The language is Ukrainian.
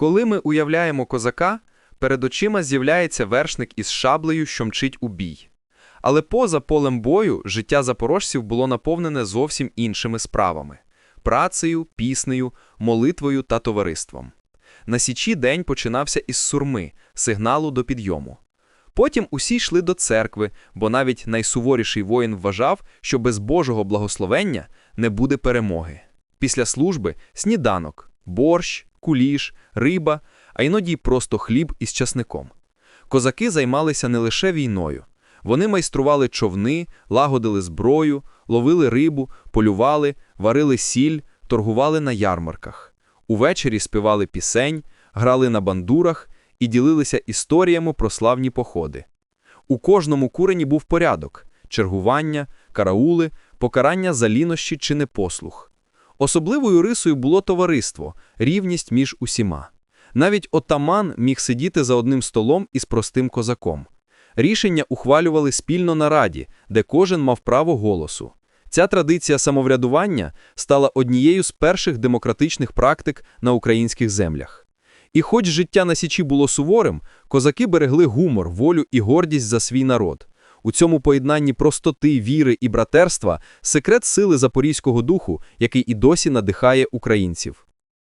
Коли ми уявляємо козака, перед очима з'являється вершник із шаблею, що мчить у бій. Але поза полем бою життя запорожців було наповнене зовсім іншими справами – працею, піснею, молитвою та товариством. На Січі день починався із сурми, сигналу до підйому. Потім усі йшли до церкви, бо навіть найсуворіший воїн вважав, що без Божого благословення не буде перемоги. Після служби – сніданок, борщ, куліш, риба, а іноді й просто хліб із часником. Козаки займалися не лише війною. Вони майстрували човни, лагодили зброю, ловили рибу, полювали, варили сіль, торгували на ярмарках. Увечері співали пісень, грали на бандурах і ділилися історіями про славні походи. У кожному курені був порядок – чергування, караули, покарання за лінощі чи непослух. Особливою рисою було товариство, рівність між усіма. Навіть отаман міг сидіти за одним столом із простим козаком. Рішення ухвалювали спільно на раді, де кожен мав право голосу. Ця традиція самоврядування стала однією з перших демократичних практик на українських землях. І хоч життя на Січі було суворим, козаки берегли гумор, волю і гордість за свій народ. У цьому поєднанні простоти, віри і братерства – секрет сили запорізького духу, який і досі надихає українців.